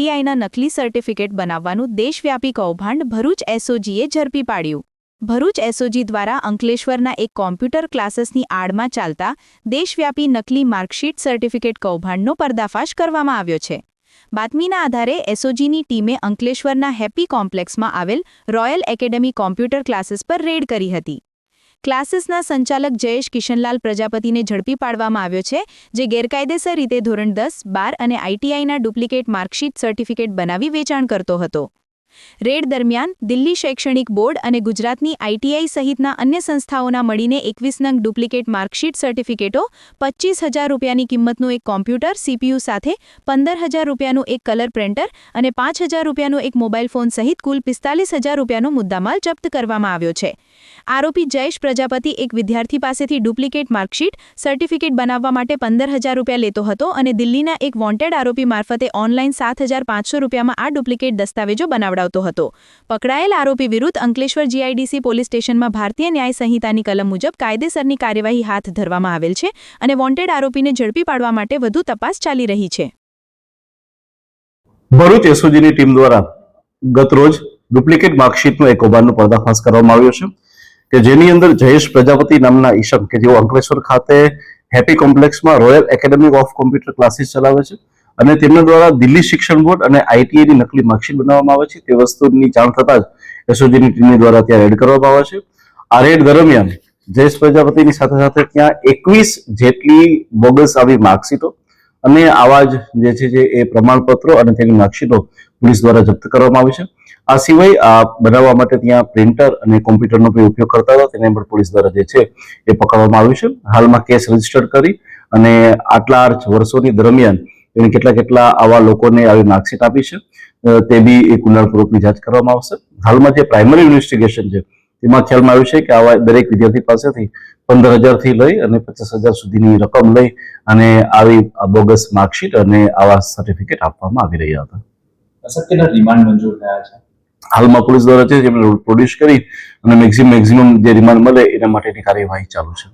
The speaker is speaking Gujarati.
આઈટીઆઈના નકલી સર્ટિફિકેટ બનાવવાનું દેશવ્યાપી કૌભાંડ ભરૂચ એસઓજીએ ઝડપી પાડ્યું. ભરૂચ એસઓજી દ્વારા અંકલેશ્વરના એક કોમ્પ્યુટર ક્લાસીસની આડમાં ચાલતા દેશવ્યાપી નકલી માર્કશીટ સર્ટિફિકેટ કૌભાંડનો પર્દાફાશ કરવામાં આવ્યો છે. બાતમીના આધારે એસઓજીની ટીમે અંકલેશ્વરના હેપી કોમ્પ્લેક્સમાં આવેલ રોયલ એકેડેમી કોમ્પ્યુટર ક્લાસીસ પર રેડ કરી હતી. ક્લાસીસના સંચાલક જયેશ કિશનલાલ પ્રજાપતિને ઝડપી પાડવામાં આવ્યો છે, જે ગેરકાયદેસર રીતે ધોરણ દસ, બાર અને આઈટીઆઈના ડુપ્લિકેટ માર્કશીટ સર્ટિફિકેટ બનાવી વેચાણ કરતો હતો. રેડ દરમિયાન દિલ્હી શૈક્ષણિક બોર્ડ અને ગુજરાતની આઈટીઆઈ સહિતના અન્ય સંસ્થાઓના મળીને એકવીસ નંગ ડુપ્લિકેટ માર્કશીટ સર્ટિફિકેટો પચીસ હજાર રૂપિયાની કિંમતનું એક કોમ્પ્યુટર, સીપીયુ સાથે પંદર હજાર રૂપિયાનું એક કલર પ્રિન્ટર અને પાંચ હજાર રૂપિયાનો એક મોબાઈલ ફોન સહિત કુલ પિસ્તાલીસ હજાર રૂપિયાનો મુદ્દામાલ જપ્ત કરવામાં આવ્યો છે. આરોપી જયેશ પ્રજાપતિ એક વિદ્યાર્થી પાસેથી ડુપ્લિકેટ માર્કશીટ સર્ટિફિકેટ બનાવવા માટે પંદર હજાર રૂપિયા લેતો હતો અને દિલ્હીના એક વોન્ટેડ આરોપી મારફતે ઓનલાઈન સાત હજાર પાંચસો રૂપિયામાં આ ડુપ્લિકેટ દસ્તાવેજો બનાવડાવતો હતો. પકડાયેલ આરોપી વિરુદ્ધ અંકલેશ્વર જીઆઈડીસી પોલીસ સ્ટેશનમાં ભારતીય ન્યાય સંહિતાની કલમ મુજબ કાયદેસરની કાર્યવાહી હાથ ધરવામાં આવેલ છે અને વોન્ટેડ આરોપીને ઝડપી પાડવા માટે વધુ તપાસ ચાલી રહી છે. ભરૂચ એસઓજીની ટીમ દ્વારા ગત રોજ ડુપ્લિકેટ માર્કશીટનો એક કૌભાંડનો પર્દાફાશ કરવામાં આવ્યો છે કે જેની અંદર જયેશ પ્રજાપતિ નામના ઈશમ, કે જેઓ અંકલેશ્વર ખાતે happy કોમ્પ્લેક્સમાં royal academy of computer classes ચલાવે છે. અને તેમના દ્વારા દિલ્હી શિક્ષણ બોર્ડ અને આઈટીઆઈની નકલી માર્કશીટ બનાવવામાં આવે છે. તે વસ્તુની જાણ થતાં જ એસઓજીની ટીમની દ્વારા ત્યાં રેડ કરવામાં આવે છે. આ રેડ દરમિયાન જયેશ પ્રજાપતિની સાથે સાથે ત્યાં એકવીસ જેટલી બોગસ આવી માર્કશીટો અને આવા જ જે છે જે એ પ્રમાણપત્રો અને તેની માર્કશીટો પોલીસ દ્વારા જપ્ત કરવામાં આવી છે. આ સિવાય આ બનાવવા માટે ત્યાં પ્રિન્ટર અને કોમ્પ્યુટરનો પણ ઉપયોગ કરતા હતા. તેને પણ પોલીસ દ્વારા જે છે એ પકડવામાં આવ્યું છે. હાલમાં કેસ રજિસ્ટર કરી અને આટલા વર્ષોની દરમિયાન એને કેટલા કેટલા આવા લોકોને આવી માર્કશીટ આપી છે. તે બી એક ઊંડાણપૂર્વકની જાંચ કરવામાં આવશે. હાલમાં જે પ્રાઇમરી ઇન્વેસ્ટિગેશન છે તેમાં ખ્યાલમાં આવ્યું છે કે આવા દરેક વિદ્યાર્થી પાસેથી પંદર હજારથી લઈ અને પચાસ હજાર સુધીની રકમ લઈ અને આવી બોગસ માર્કશીટ અને આવા સર્ટિફિકેટ આપવામાં આવી રહ્યા હતા. કેટલા રિમાન્ડ મંજૂર થયા છે? હાલમાં પોલીસ દ્વારા છે જેમને પ્રોડ્યુસ કરી અને મેક્સિમમ મેક્સિમમ જે રિમાન્ડ મળે એના માટેની કાર્યવાહી ચાલુ છે.